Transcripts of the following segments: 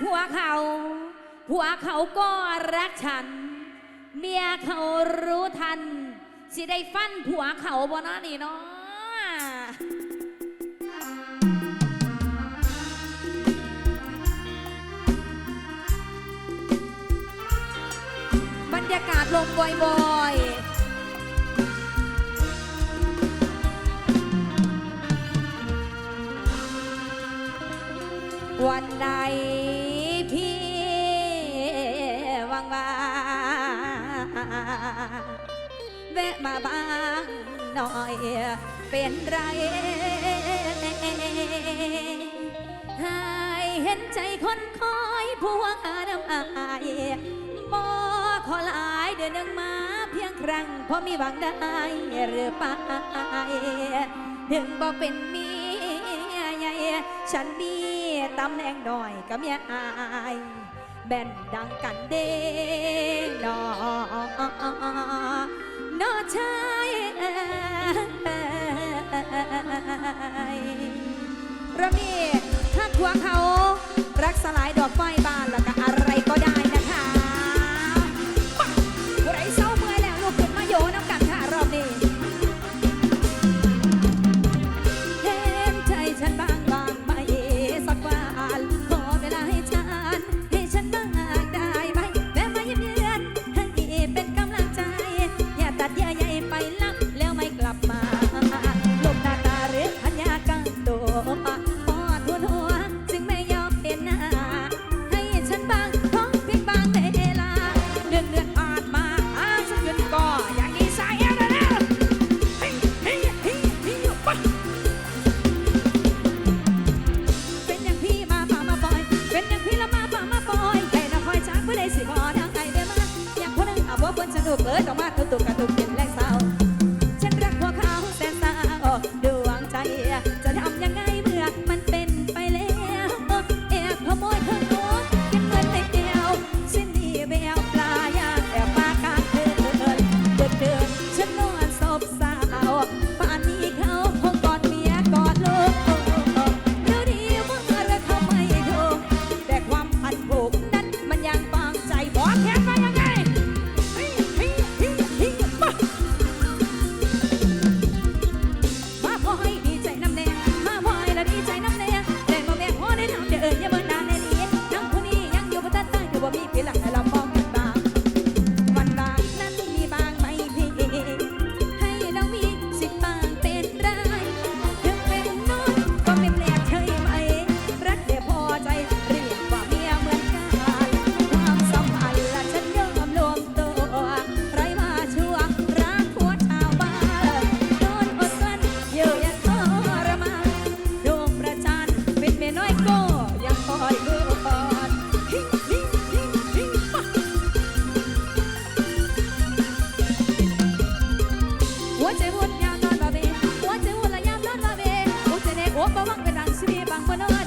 ผัวเขา ผัวเขาก็รักฉัน เมียเขารู้ทัน สิได้ฟันผัวเขาบ่นาะนี่เนาะบรรยากาศลมบ่อยๆวันใด องว่าแวะมาบ้างหน่อยเป็นไรหายเห็นใจคนคอยพวงอาน้ายบอขอลายเดินนึงมาเพียงครั้งพอมีหวังได้หรือไปถึงบ่เป็นเมียฉันมีตำแหน่งหน่อยก็เมียอาย แบนดังกันเด้นอนอชายระเมีถ้าทัวเขารักสลายดอกไฟบานแล้วก็อะไรก็ได้ ถูกเลยต้องมาถูกถูกกระถูกกิน pan con hoja.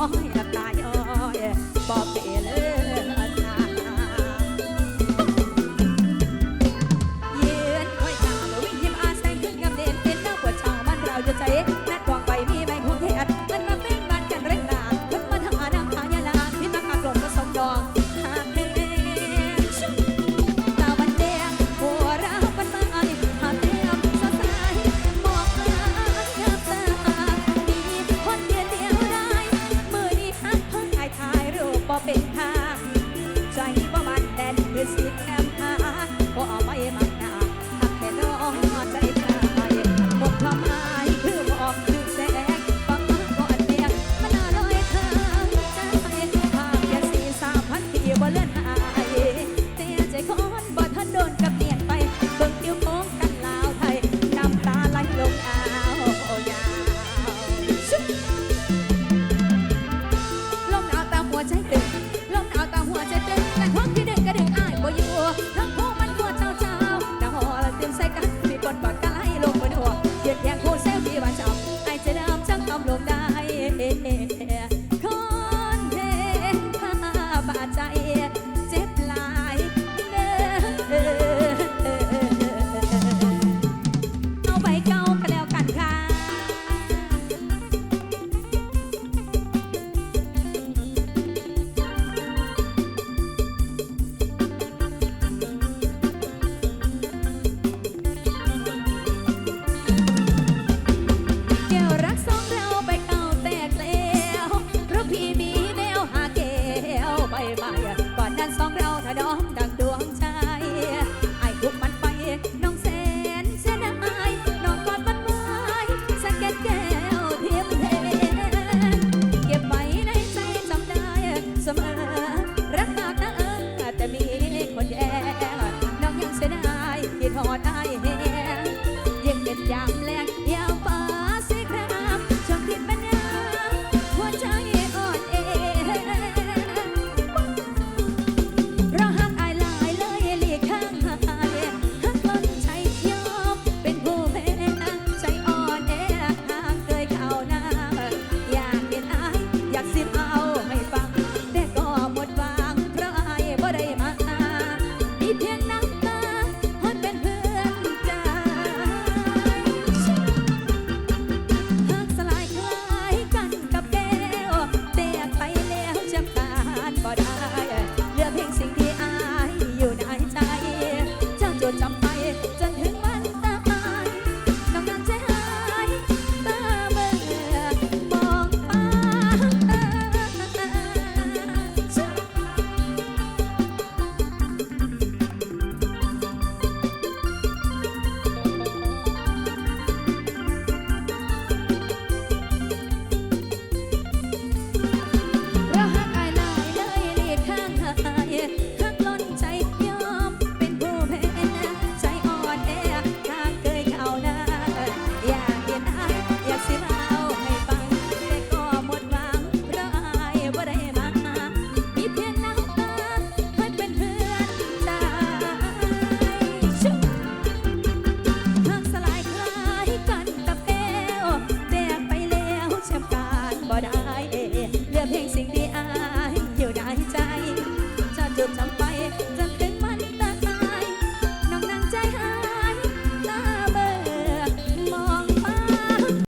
Oh.